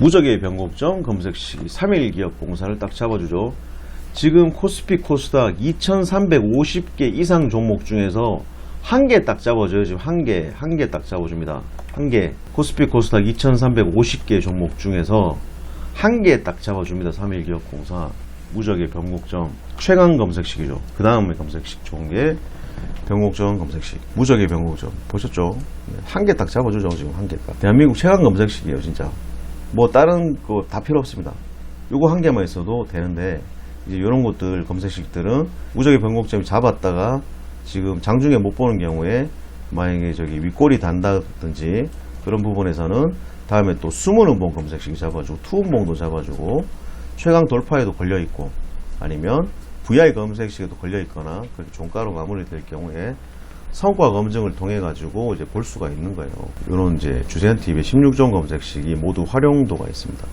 무적의 변곡점 검색식 3일 기업 공사를 딱 잡아주죠. 지금 코스피 코스닥 2350개 이상 종목 중에서 한 개 딱 잡아줘요. 지금 한 개, 한 개 딱 잡아줍니다. 한 개. 코스피 코스닥 2350개 종목 중에서 한 개 딱 잡아줍니다. 3일 기업 공사. 무적의 변곡점. 최강 검색식이죠. 그 다음에 검색식 좋은 게 변곡점 검색식. 무적의 변곡점. 보셨죠? 한 개 딱 잡아주죠. 지금 한 개 딱. 대한민국 최강 검색식이에요. 진짜. 뭐 다른 거 다 필요 없습니다. 요거 한 개만 있어도 되는데 이제 이런 것들 검색식들은 무적의 변곡점이 잡았다가 지금 장중에 못 보는 경우에 만약에 저기 윗골이 단다든지 그런 부분에서는 다음에 또 숨은 음봉 검색식 잡아주고 투음봉도 잡아주고 최강 돌파에도 걸려 있고 아니면 VI 검색식에도 걸려 있거나 그렇게 종가로 마무리될 경우에 성과 검증을 통해 가지고 이제 볼 수가 있는 거예요. 이런 이제 주세현 TV의 16종 검색식이 모두 활용도가 있습니다.